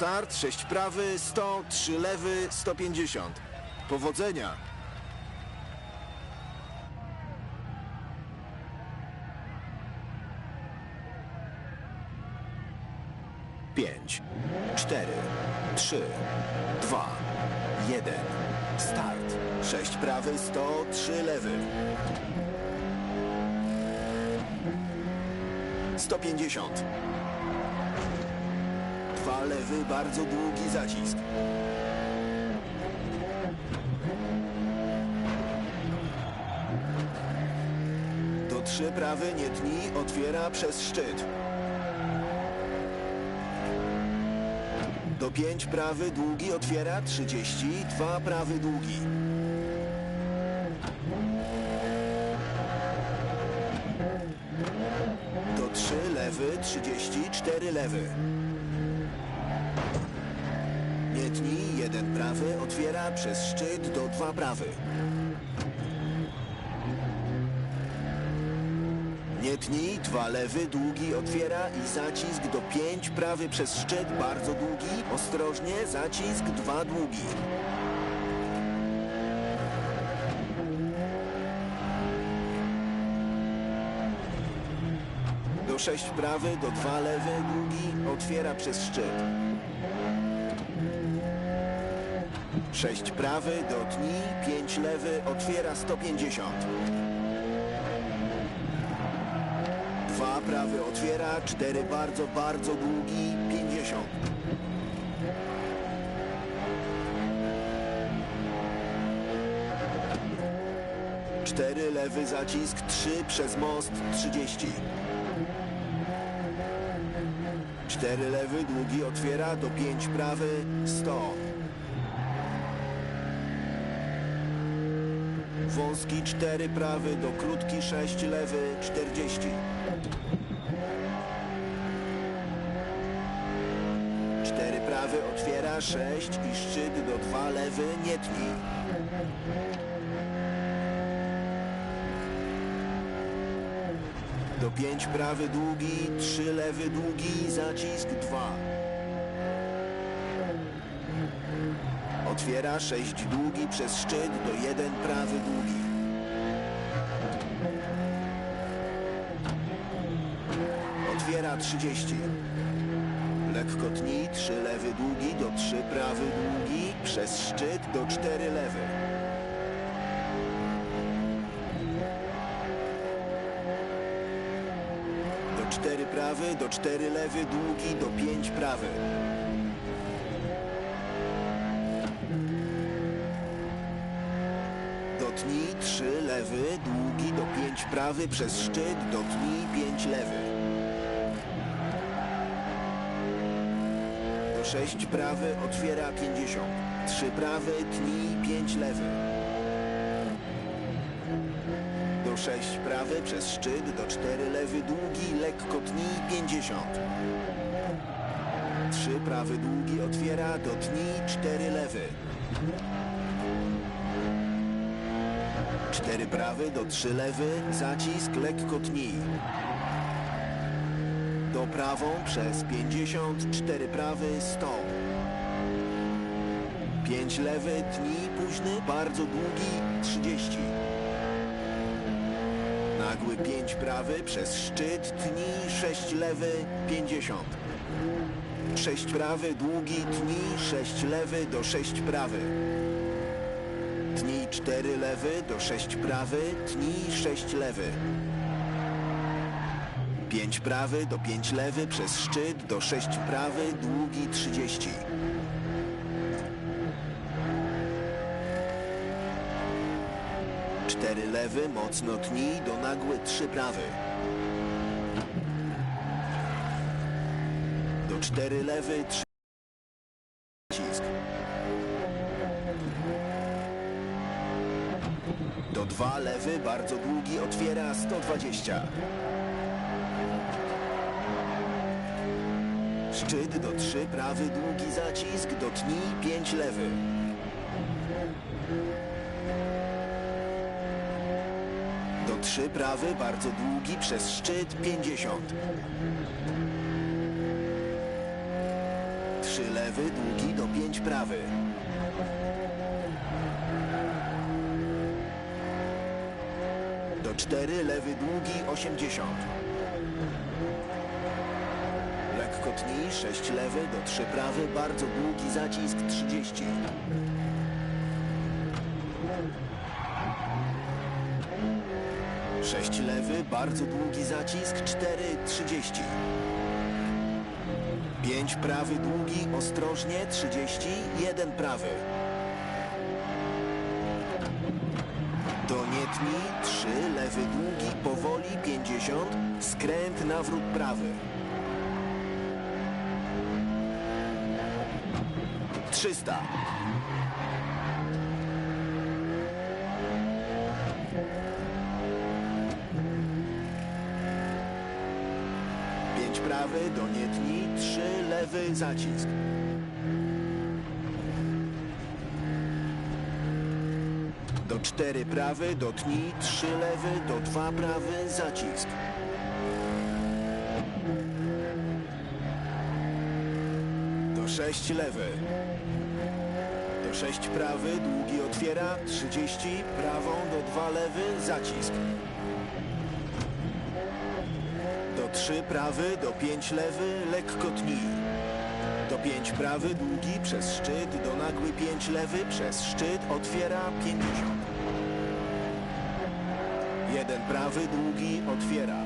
start, 6 prawy, 100, 3 lewy, 150. Powodzenia! Pięć, cztery, trzy, dwa, jeden. Start. Sześć prawy, 100, 3 lewy. 150. Dwa lewy, bardzo długi zacisk. Do trzy prawy, nie tnij, otwiera przez szczyt. Do pięć prawy, długi, otwiera 30, dwa prawy, długi. Do 3 lewy, 34 lewy. Nie tnij, jeden prawy, otwiera przez szczyt do 2 prawy. Nie tnij, dwa lewy, długi, otwiera i zacisk do 5 prawy przez szczyt, bardzo długi. Ostrożnie, zacisk, dwa długi. Do 6 prawy, do 2 lewy, długi, otwiera przez szczyt. 6 prawy, do tni, 5 lewy, otwiera 150. 2 prawy, otwiera, 4 bardzo, bardzo długi, 50. Cztery lewy zacisk, trzy przez most, 30. Cztery lewy, długi otwiera, do pięć prawy, 100. Wąski cztery prawy, do krótki sześć lewy, 40. Cztery prawy otwiera, sześć i szczyt do dwa lewy, nie tnij. Do pięć prawy długi, trzy lewy długi, zacisk dwa. Otwiera sześć długi przez szczyt do jeden prawy długi. Otwiera 30. Lekko tnij, trzy lewy długi do trzy prawy długi, przez szczyt do cztery lewy. Do cztery prawy, do cztery lewy, długi, do pięć prawy. Do tni, trzy lewy, długi, do pięć prawy, przez szczyt, do tni, pięć lewy. Do sześć prawy, otwiera pięćdziesiąt. Trzy prawy, tni, pięć lewy. Do 6 prawy przez szczyt, do 4 lewy długi, lekko tnij 50. 3 prawy długi otwiera, do tnij 4 lewy. 4 prawy do 3 lewy, zacisk lekko tnij. Do prawą przez 50, 4 prawy 100. 5 lewy, tnij późny, bardzo długi 30. Nagły 5 prawy przez szczyt, tnij 6 lewy, 50. 6 prawy, długi, tnij 6 lewy do 6 prawy. Tnij 4 lewy do 6 prawy, tnij 6 lewy. 5 prawy do 5 lewy przez szczyt do 6 prawy, długi 30. Cztery lewy, mocno tnij, do nagły trzy prawy. Do cztery lewy, trzy 20. Szczyt do 3, prawy długi zacisk, do tni 5 lewy. Do 3, prawy bardzo długi przez szczyt 50. 3 lewy, długi do 5 prawy. 4 lewy, długi 80. Lekko tnij, 6 lewy, do 3 prawy, bardzo długi zacisk 30. Sześć lewy, bardzo długi zacisk, 4, 30. Pięć prawy, długi, ostrożnie, 30, jeden prawy. 3, lewy, długi, powoli, 50, skręt, nawrót prawy. 300. Pięć prawy, do nietni, trzy lewy, zacisk. Do cztery prawy, do tni, trzy lewy, do dwa prawy, zacisk. Do sześć lewy. Do sześć prawy, długi otwiera, 30, prawą do dwa lewy, zacisk. Do 3 prawy, do 5 lewy, lekko tnij. Do 5 prawy, długi, przez szczyt, do nagły 5 lewy, przez szczyt, otwiera 50. Jeden prawy, długi, otwiera.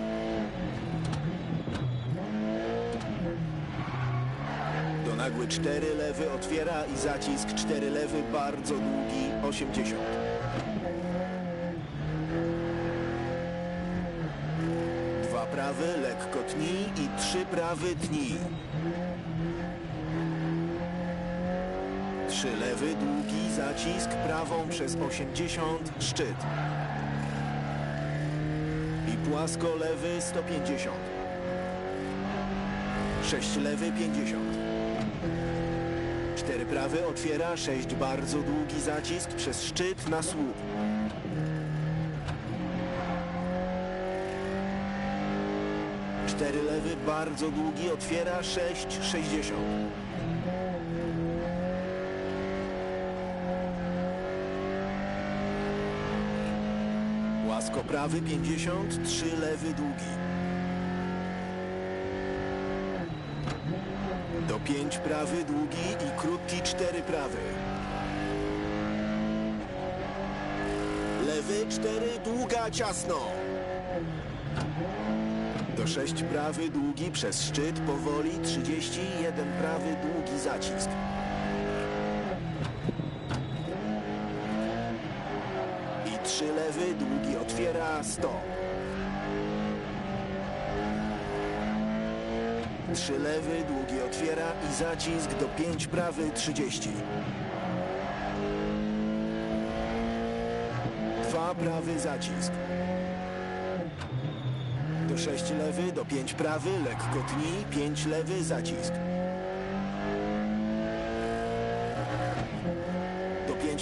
Do nagły 4 lewy, otwiera i zacisk 4 lewy, bardzo długi, 80. Dwa prawy, lekko tnij i trzy prawy tnij. Trzy lewy, długi zacisk, prawą przez 80, szczyt. I płasko lewy 150. Sześć lewy 50. Cztery prawy otwiera, sześć bardzo długi zacisk przez szczyt na słup. Cztery lewy, bardzo długi, otwiera 6, prawy 50, 3 lewy, długi. Do 5 prawy, długi i krótki 4 prawy. Lewy 4, długa, ciasno. Do 6 prawy, długi przez szczyt, powoli 31 prawy, długi zacisk. 3 lewy, długi otwiera 100. 3 lewy, długi otwiera i zacisk do 5 prawy 30. 2 prawy zacisk. Do 6 lewy, do 5 prawy, lekko tnij, 5 lewy, zacisk.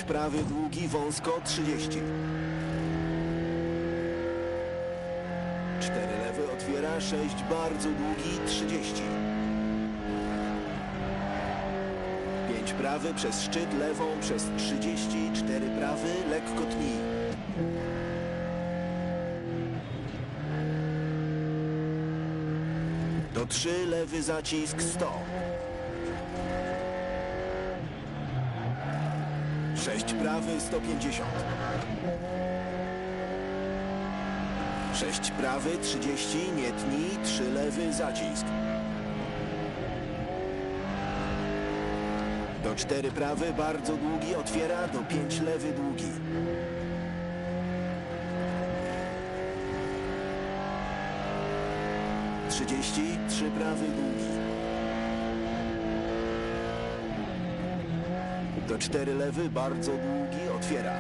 5 prawy, długi, wąsko, 30. 4 lewy, otwiera, 6 bardzo długi, 30. 5 prawy, przez szczyt, lewą, przez 30, 4 prawy, lekko tnij. Do 3 lewy zacisk 100. 6 prawy 150. 6 prawy 30, nie tnij, 3 lewy zacisk. Do 4 prawy bardzo długi otwiera, do 5 lewy długi. Trzydzieści, trzy prawy długi. Do cztery lewy, bardzo długi, otwiera.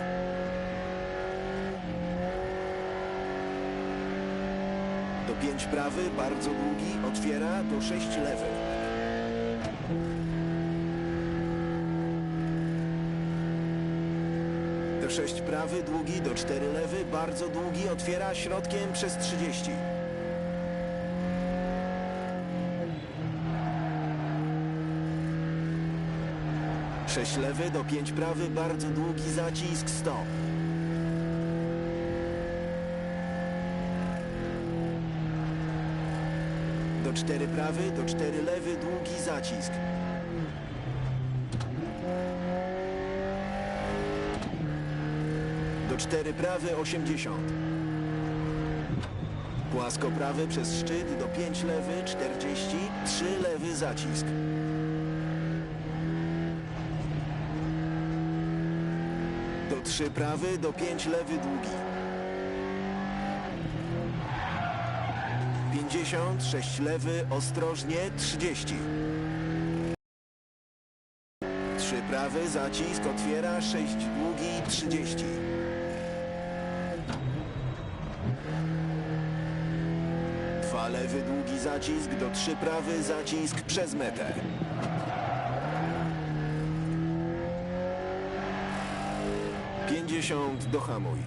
Do pięć prawy, bardzo długi, otwiera. Do sześć lewy. Do sześć prawy, długi, do cztery lewy, bardzo długi, otwiera środkiem przez trzydzieści. 6 lewy do 5 prawy, bardzo długi zacisk, stop. Do 4 prawy, do 4 lewy, długi zacisk. Do 4 prawy, 80. Płasko prawy przez szczyt, do 5 lewy, 40, 3 lewy zacisk. 3 prawy, do 5 lewy długi. 50, 6 lewy, ostrożnie, 30. 3 prawy, zacisk, otwiera, 6 długi, 30. Dwa lewy, długi zacisk, do 3 prawy, zacisk, przez metę. Pięćdziesiąt, dohamuj.